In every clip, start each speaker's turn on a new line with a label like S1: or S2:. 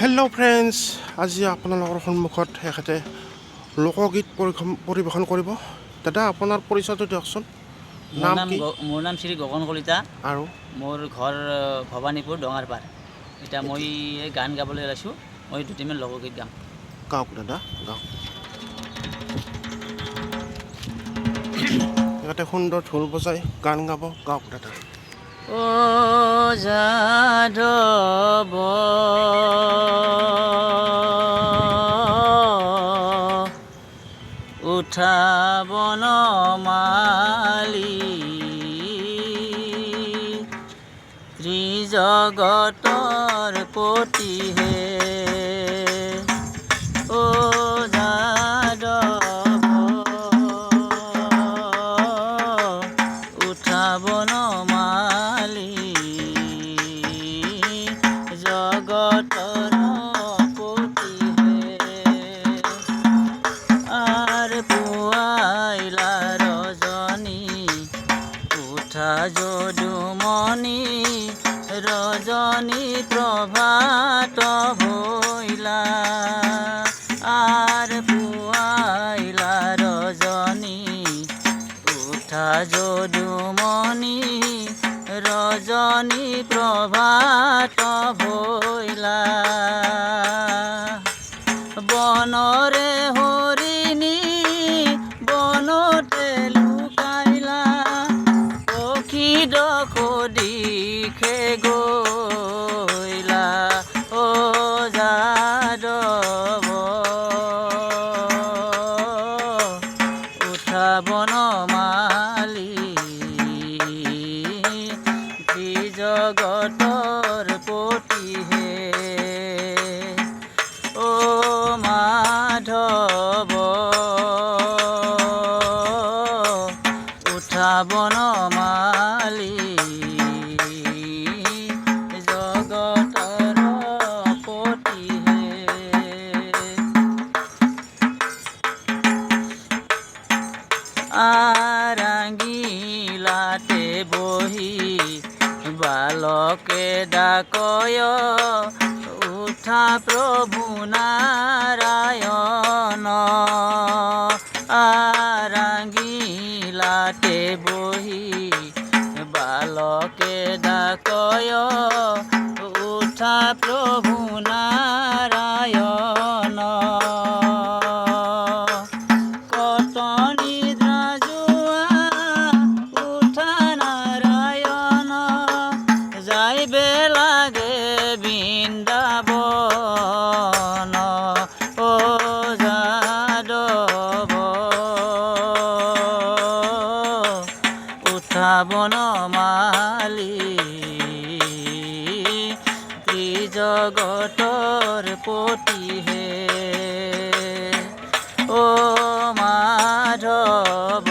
S1: Hello' friends আজি আপোনালোকৰ সন্মুখত এখেতে লোকগীত পৰিৱেশন কৰিব। দাদা আপোনাৰ পৰিচয়টো দিয়কচোন।
S2: মোৰ
S1: নাম
S2: মোৰ শ্ৰী গগন কলিতা।
S1: আৰু?
S2: মোৰ ঘৰ আহ, ভবানীপুৰ ডঙাৰপাৰ। এতিয়া মই গান গাবলৈ ওলাইছোঁ। মই দুটিমান লোকগীত গাম।
S1: গাওক দাদা গাওক। এখেতে সুন্দৰ ঢোল বজাই গান গাব। গাওক দাদা।
S2: অ যাদৱ বনমালী ত্ৰিজগতৰ পতিহে অ যাদৱ উঠাব নমালি রজনী প্রভাত ভইলা আর পুয়াইলা রজনী, উঠা যদুমণি, রজনী প্রভাত ভইলা বনরে হরিণী, বনতে লুকাইলা, পক্ষী দখ দিখে গইলা ও যাদব। উঠা বনমালী আৰাঙিলাতে বহি বালকে ডাকয় উঠা প্ৰভু নাৰায়ণ আৰাঙিলাতে বহি বালকে ডাকয় উঠা প্ৰভু নাৰায়ণ বৃন্দাবন ও যাদৱ উঠা বনমালী ত্ৰিজগতৰ পতিহে ও মাধৱ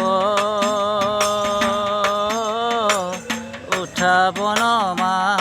S2: উঠা বনমালী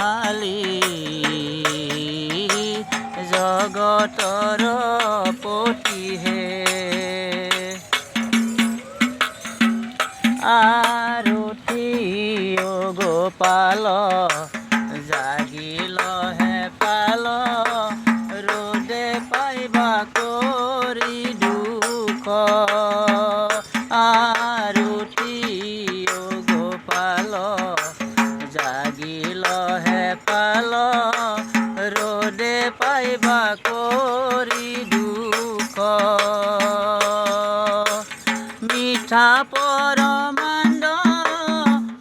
S2: চাপর মান্ড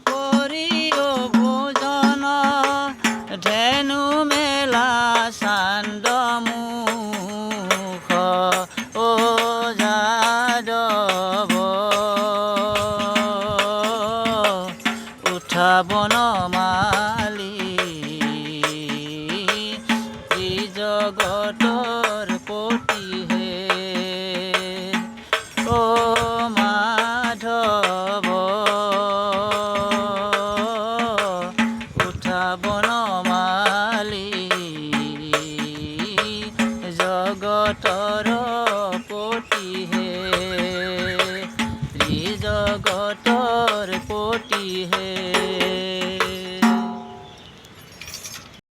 S2: করিও ভোজন। ধেনু মেলা সান্দ মুখ ও জগতৰ